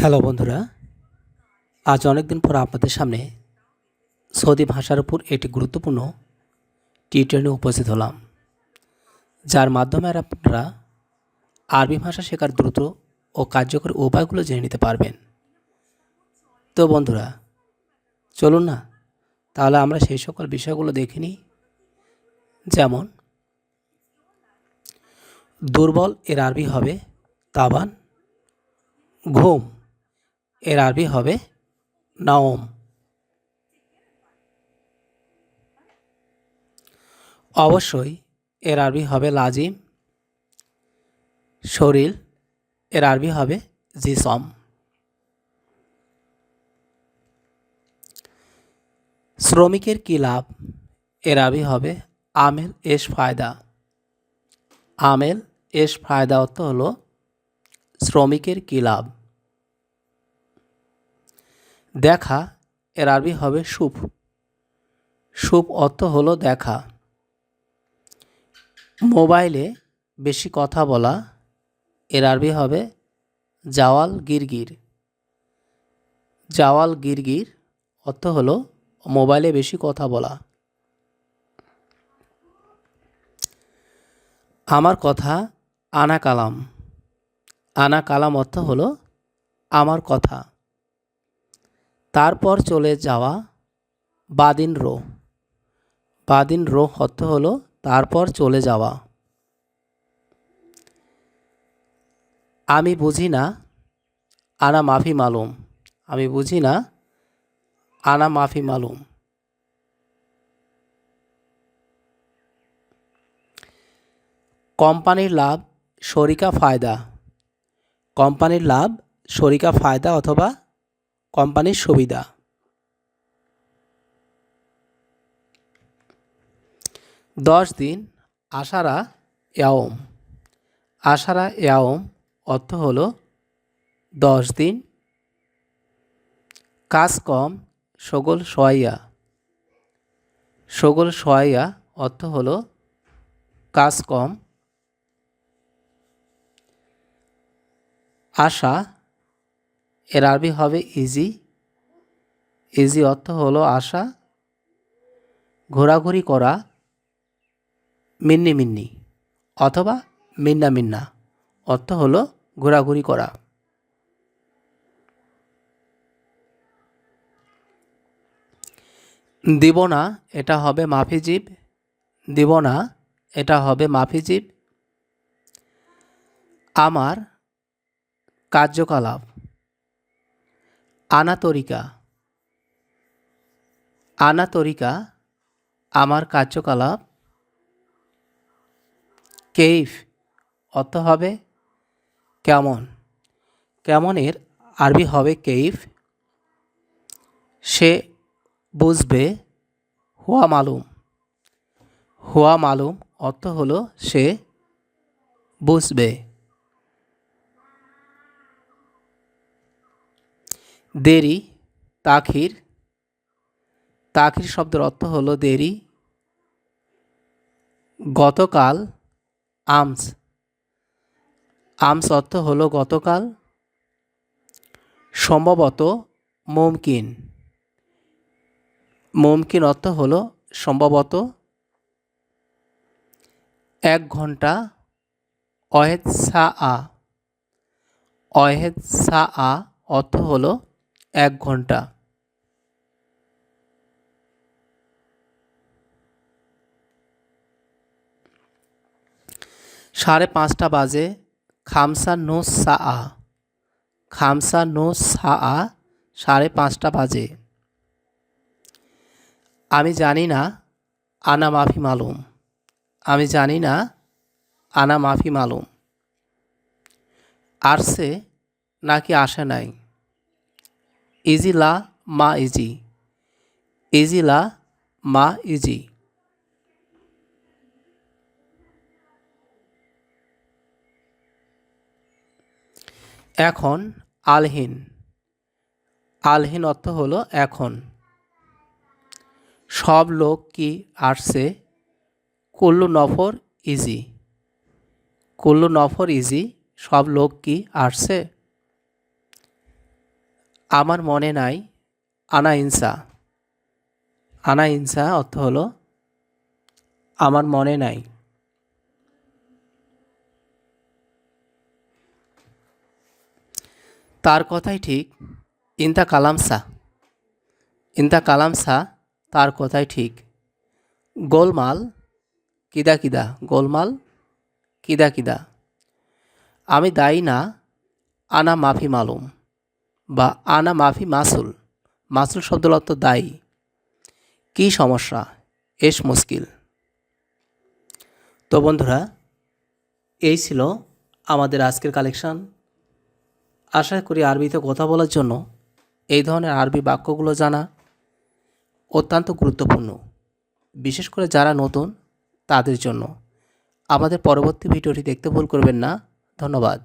Hello বন্ধুরা, আজ অনেক দিন পর আপনাদের সামনে সৌদি ভাষার উপর একটি গুরুত্বপূর্ণ টিউটোরিয়ালে উপস্থিত হলাম, যার মাধ্যমে আপনারা আরবি ভাষা শেখার দ্রুত ও কার্যকরী উপায়গুলো জেনে নিতে পারবেন। তো বন্ধুরা, চলুন না, তাহলে আমরা সেই সকল বিষয়গুলো দেখে নিই। যেমন, দুর্বল এর আরবি হবে তাবান, ঘুম এর আরবি হবে নাওম। অবশ্যই এর আরবি হবে লাজিম। শরীর, এর আরবি হবে জিসম। শ্রমিকের কী লাভ? এর আরবি হবে আমেল এস ফায়দা। আমেল এস ফায়দা অর্থ হলো শ্রমিকের কী লাভ? দেখা, এর আরবি হবে সুপ সুপ অর্থ হলো দেখা। মোবাইলে বেশি কথা বলা, এর আরবি হবে জাওয়াল গিরগির। জাওয়াল গিরগির অর্থ হলো মোবাইলে বেশি কথা বলা। আমার কথা আনা কালাম। আনা কালাম অর্থ হলো আমার কথা। তারপর চলে যাওয়া বাদিন রো। বাদিন রো অর্থ হলো তারপর চলে যাওয়া। আমি বুঝি না, আনা মাফি মালুম। আমি বুঝি না, আনা মাফি মালুম। কোম্পানির লাভ শরিকা ফায়দা। কোম্পানির লাভ শরিকা ফায়দা অথবা কোম্পানির সুবিধা। দশ দিন আশারা ইয়াওম। আশারা ইয়াওম অর্থ হলো দশ দিন। কাজ কম, সগোল সোয়াইয়া। সগোল সোয়াইয়া অর্থ হলো কাজ কম। আশা এর আরবি হবে ইজি ইজি অর্থ হলো আশা, ঘোরাঘুরি করা, মিন্নি মিন্নি অথবা মিন্না মিন্না অর্থ হলো ঘোরাঘুরি করা। দিব না, এটা হবে মাফিজীব। দিব না, এটা হবে মাফিজীব। আমার কার্যকলাপ। আনাতরিকা। আনাতরিকা, আমার কার্যকলাপ। কেইফ, অর্থ হবে কেমন। কেমনের আরবি হবে কেইফ। সে বুঝবে, হুয়া মালুম। হুয়া মালুম অর্থ হলো সে বুঝবে। দেরি, তাখির। তাখির শব্দের অর্থ হলো দেরি। গতকাল, আমস। আমস অর্থ হলো গতকাল। সম্ভবত মুমকিন। মুমকিন অর্থ হলো সম্ভবত এক ঘণ্টা, অহেদ সা আ অহেদ সা আ অর্থ হলো এক ঘণ্টা। সাড়ে পাঁচটা বাজে, খামসা নো সা আ খামসা নো সা আ সাড়ে পাঁচটা বাজে। আমি জানি না, আনা মাফি মালুম। আমি জানি না, আনা মাফি মালুম। আসছে নাকি আসে নাই। ইজি লা মা ইজি ইজি লা মা ইজি এখন, আলহীন। আলহীন অর্থ হলো এখন। সব লোক কি আসছে? কুল্লু নফর ইজি কুল্লু নফর ইজি সব লোক কি আসছে? আমার মনে নাই আনা ইনসা আনা ইনসা অর্থ হলো, আমার মনে নাই। তার কথাই ঠিক, ইন্তা কালামসা। ইন্তা কালামসা, তার কথাই ঠিক। গোলমাল, কিদা কিদা, গোলমাল, কিদা কিদা। আমি দায়ী না, আনা মাফি মালুম। বা আনা মাফি মাসুল। মাসুল অর্থ দায়ী। কী সমস্যা? এস মুশকিল। তো বন্ধুরা, এই ছিল আমাদের আজকের কালেকশন। আশা করি আরবিতে কথা বলার জন্য এই ধরনের আরবি বাক্যগুলো জানা অত্যন্ত গুরুত্বপূর্ণ। বিশেষ করে যারা নতুন, তাদের জন্য। আমাদের পরবর্তী ভিডিওটি দেখতে ভুল করবেন না। ধন্যবাদ।